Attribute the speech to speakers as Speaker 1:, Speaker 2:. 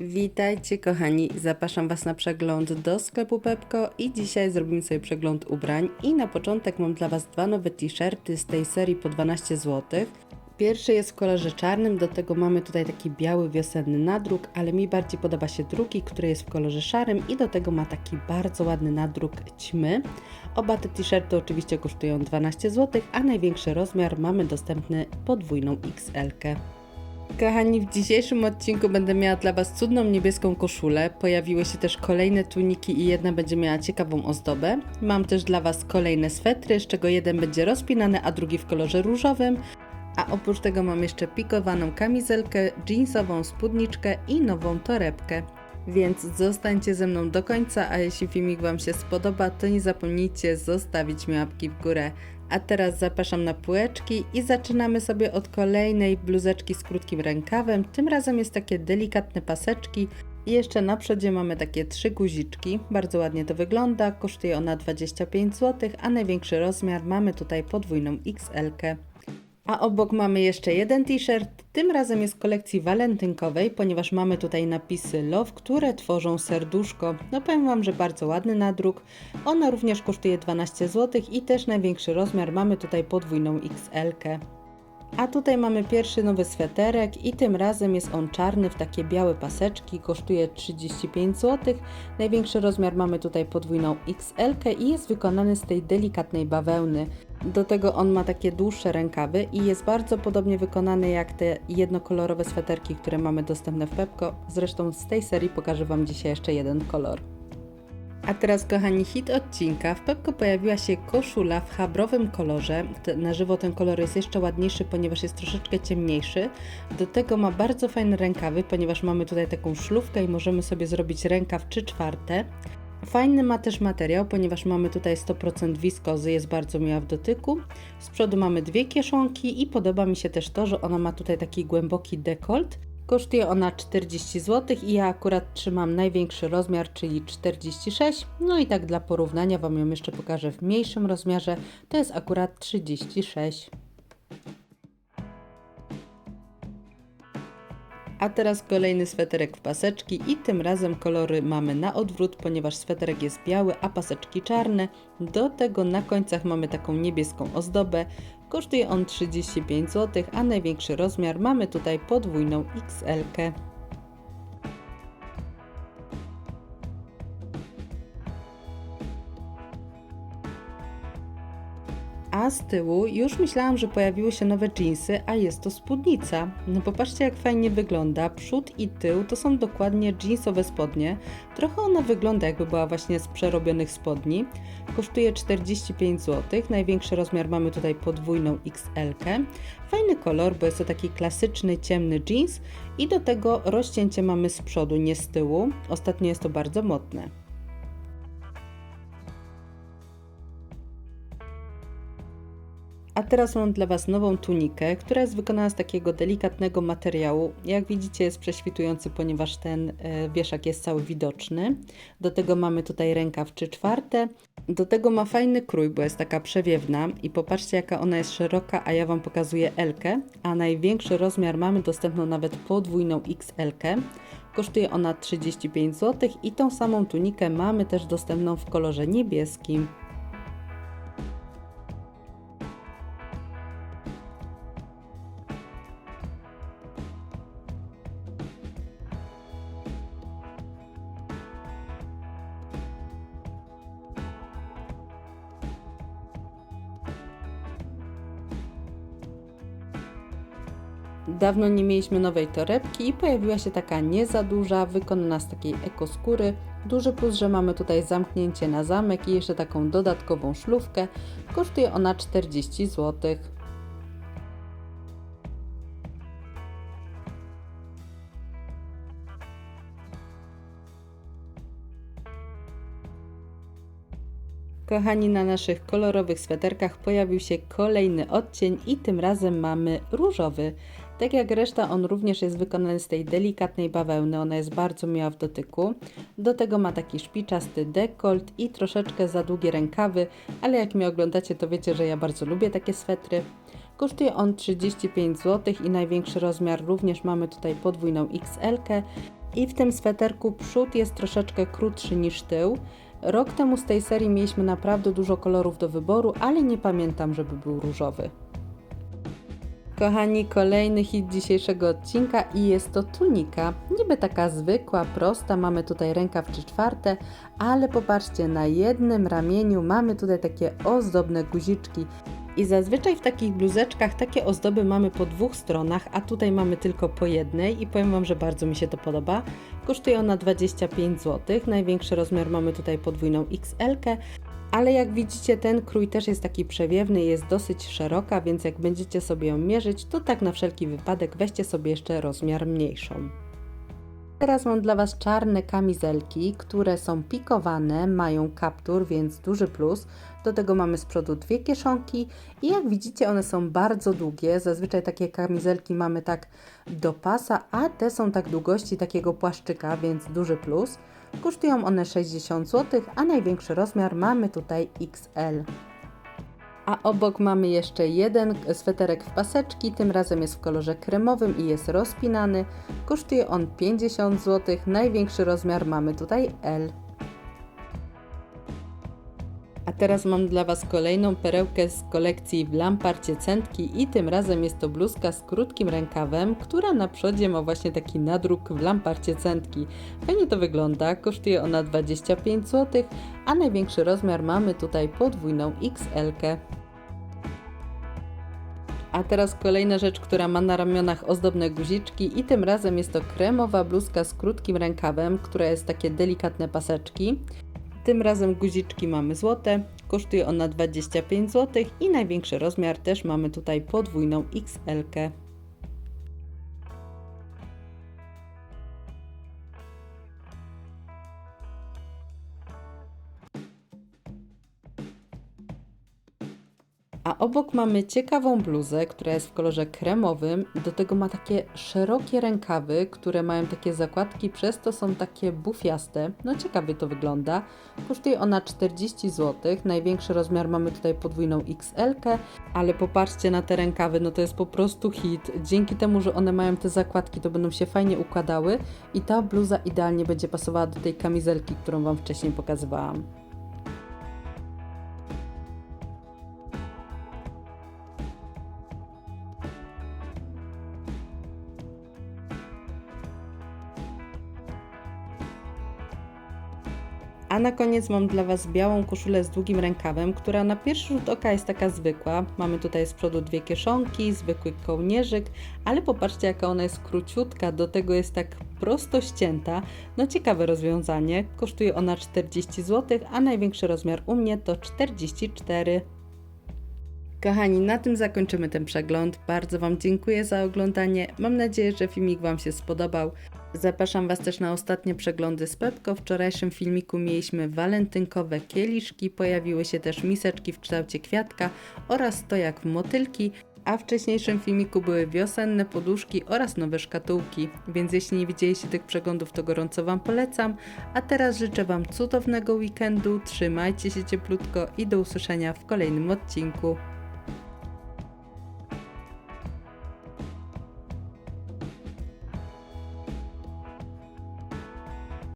Speaker 1: Witajcie kochani, zapraszam Was na przegląd do sklepu Pepko i dzisiaj zrobimy sobie przegląd ubrań i na początek mam dla Was dwa nowe t-shirty z tej serii po 12 zł. Pierwszy jest w kolorze czarnym, do tego mamy tutaj taki biały wiosenny nadruk, ale mi bardziej podoba się drugi, który jest w kolorze szarym i do tego ma taki bardzo ładny nadruk ćmy. Oba te t-shirty oczywiście kosztują 12 zł, a największy rozmiar mamy dostępny podwójną XL. -kę. Kochani, w dzisiejszym odcinku będę miała dla Was cudną niebieską koszulę. Pojawiły się też kolejne tuniki i jedna będzie miała ciekawą ozdobę. Mam też dla Was kolejne swetry, z czego jeden będzie rozpinany, a drugi w kolorze różowym. A oprócz tego mam jeszcze pikowaną kamizelkę, jeansową spódniczkę i nową torebkę. Więc zostańcie ze mną do końca, a jeśli filmik Wam się spodoba, to nie zapomnijcie zostawić mi łapki w górę. A teraz zapraszam na półeczki i zaczynamy sobie od kolejnej bluzeczki z krótkim rękawem. Tym razem jest takie delikatne paseczki. I jeszcze na przodzie mamy takie trzy guziczki. Bardzo ładnie to wygląda. Kosztuje ona 25 zł, a największy rozmiar mamy tutaj podwójną XL. -kę. A obok mamy jeszcze jeden t-shirt. Tym razem jest kolekcji walentynkowej, ponieważ mamy tutaj napisy Love, które tworzą serduszko. No powiem Wam, że bardzo ładny nadruk. Ona również kosztuje 12 zł i też największy rozmiar mamy tutaj podwójną XL. -kę. A tutaj mamy pierwszy nowy sweterek i tym razem jest on czarny w takie białe paseczki, kosztuje 35 zł. Największy rozmiar mamy tutaj podwójną XL i jest wykonany z tej delikatnej bawełny. Do tego on ma takie dłuższe rękawy i jest bardzo podobnie wykonany jak te jednokolorowe sweterki, które mamy dostępne w Pepko. Zresztą z tej serii pokażę Wam dzisiaj jeszcze jeden kolor. A teraz, kochani, hit odcinka. W Pepko pojawiła się koszula w chabrowym kolorze. Na żywo ten kolor jest jeszcze ładniejszy, ponieważ jest troszeczkę ciemniejszy. Do tego ma bardzo fajne rękawy, ponieważ mamy tutaj taką szlówkę i możemy sobie zrobić rękaw 3 czwarte. Fajny ma też materiał, ponieważ mamy tutaj 100% wiskozy, jest bardzo miła w dotyku. Z przodu mamy dwie kieszonki i podoba mi się też to, że ona ma tutaj taki głęboki dekolt. Kosztuje ona 40 zł i ja akurat trzymam największy rozmiar, czyli 46. No i tak dla porównania Wam ją jeszcze pokażę w mniejszym rozmiarze. To jest akurat 36. A teraz kolejny sweterek w paseczki i tym razem kolory mamy na odwrót, ponieważ sweterek jest biały, a paseczki czarne. Do tego na końcach mamy taką niebieską ozdobę. Kosztuje on 35 zł, a największy rozmiar mamy tutaj podwójną XL. -kę. Z tyłu już myślałam, że pojawiły się nowe jeansy, a jest to spódnica. No popatrzcie jak fajnie wygląda. Przód i tył to są dokładnie jeansowe spodnie. Trochę ona wygląda jakby była właśnie z przerobionych spodni. Kosztuje 45 zł. Największy rozmiar mamy tutaj podwójną XL. -kę. Fajny kolor, bo jest to taki klasyczny ciemny jeans i do tego rozcięcie mamy z przodu, nie z tyłu. Ostatnio jest to bardzo modne. A teraz mam dla Was nową tunikę, która jest wykonana z takiego delikatnego materiału. Jak widzicie jest prześwitujący, ponieważ ten e, wieszak jest cały widoczny. Do tego mamy tutaj rękaw 3 czwarte. Do tego ma fajny krój, bo jest taka przewiewna i popatrzcie jaka ona jest szeroka, a ja Wam pokazuję L-kę, a największy rozmiar mamy dostępną nawet podwójną XL-kę. Kosztuje ona 35 zł i tą samą tunikę mamy też dostępną w kolorze niebieskim. Dawno nie mieliśmy nowej torebki i pojawiła się taka nie za duża, wykonana z takiej ekoskóry. Duży plus, że mamy tutaj zamknięcie na zamek i jeszcze taką dodatkową szlówkę. Kosztuje ona 40 zł. Kochani, na naszych kolorowych sweterkach pojawił się kolejny odcień i tym razem mamy różowy. Tak jak reszta, on również jest wykonany z tej delikatnej bawełny, ona jest bardzo miła w dotyku. Do tego ma taki szpiczasty dekolt i troszeczkę za długie rękawy, ale jak mnie oglądacie, to wiecie, że ja bardzo lubię takie swetry. Kosztuje on 35 zł i największy rozmiar również mamy tutaj podwójną XL. -kę. I w tym sweterku przód jest troszeczkę krótszy niż tył. Rok temu z tej serii mieliśmy naprawdę dużo kolorów do wyboru, ale nie pamiętam, żeby był różowy. Kochani, kolejny hit dzisiejszego odcinka i jest to tunika. Niby taka zwykła, prosta, mamy tutaj rękaw 3 czwarte, ale popatrzcie, na jednym ramieniu mamy tutaj takie ozdobne guziczki. I zazwyczaj w takich bluzeczkach takie ozdoby mamy po dwóch stronach, a tutaj mamy tylko po jednej i powiem Wam, że bardzo mi się to podoba. Kosztuje ona 25 zł, największy rozmiar mamy tutaj podwójną XL. Ale jak widzicie ten krój też jest taki przewiewny, jest dosyć szeroka, więc jak będziecie sobie ją mierzyć, to tak na wszelki wypadek weźcie sobie jeszcze rozmiar mniejszą. Teraz mam dla Was czarne kamizelki, które są pikowane, mają kaptur, więc duży plus. Do tego mamy z przodu dwie kieszonki i jak widzicie one są bardzo długie. Zazwyczaj takie kamizelki mamy tak do pasa, a te są tak długości takiego płaszczyka, więc duży plus. Kosztują one 60 zł, a największy rozmiar mamy tutaj XL. A obok mamy jeszcze jeden sweterek w paseczki, tym razem jest w kolorze kremowym i jest rozpinany. Kosztuje on 50 zł, największy rozmiar mamy tutaj L. A teraz mam dla Was kolejną perełkę z kolekcji w Lamparcie Centki i tym razem jest to bluzka z krótkim rękawem, która na przodzie ma właśnie taki nadruk w Lamparcie Centki. Fajnie to wygląda, kosztuje ona 25 zł, a największy rozmiar mamy tutaj podwójną XL. -kę. A teraz kolejna rzecz, która ma na ramionach ozdobne guziczki i tym razem jest to kremowa bluzka z krótkim rękawem, która jest takie delikatne paseczki. Tym razem guziczki mamy złote, kosztuje ona 25 zł i największy rozmiar też mamy tutaj podwójną XL. -kę. A obok mamy ciekawą bluzę, która jest w kolorze kremowym. Do tego ma takie szerokie rękawy, które mają takie zakładki, przez to są takie bufiaste. No ciekawie to wygląda. Kosztuje ona 40 zł. Największy rozmiar mamy tutaj podwójną XL, ale popatrzcie na te rękawy, no to jest po prostu hit. Dzięki temu, że one mają te zakładki, to będą się fajnie układały i ta bluza idealnie będzie pasowała do tej kamizelki, którą Wam wcześniej pokazywałam. A na koniec mam dla Was białą koszulę z długim rękawem, która na pierwszy rzut oka jest taka zwykła. Mamy tutaj z przodu dwie kieszonki, zwykły kołnierzyk, ale popatrzcie jaka ona jest króciutka, do tego jest tak prosto ścięta. No ciekawe rozwiązanie. Kosztuje ona 40 zł, a największy rozmiar u mnie to 44 Kochani, na tym zakończymy ten przegląd. Bardzo Wam dziękuję za oglądanie. Mam nadzieję, że filmik Wam się spodobał. Zapraszam Was też na ostatnie przeglądy z Pepko. W wczorajszym filmiku mieliśmy walentynkowe kieliszki, pojawiły się też miseczki w kształcie kwiatka oraz stojak w motylki, a w wcześniejszym filmiku były wiosenne poduszki oraz nowe szkatułki, więc jeśli nie widzieliście tych przeglądów, to gorąco Wam polecam. A teraz życzę Wam cudownego weekendu, trzymajcie się cieplutko i do usłyszenia w kolejnym odcinku.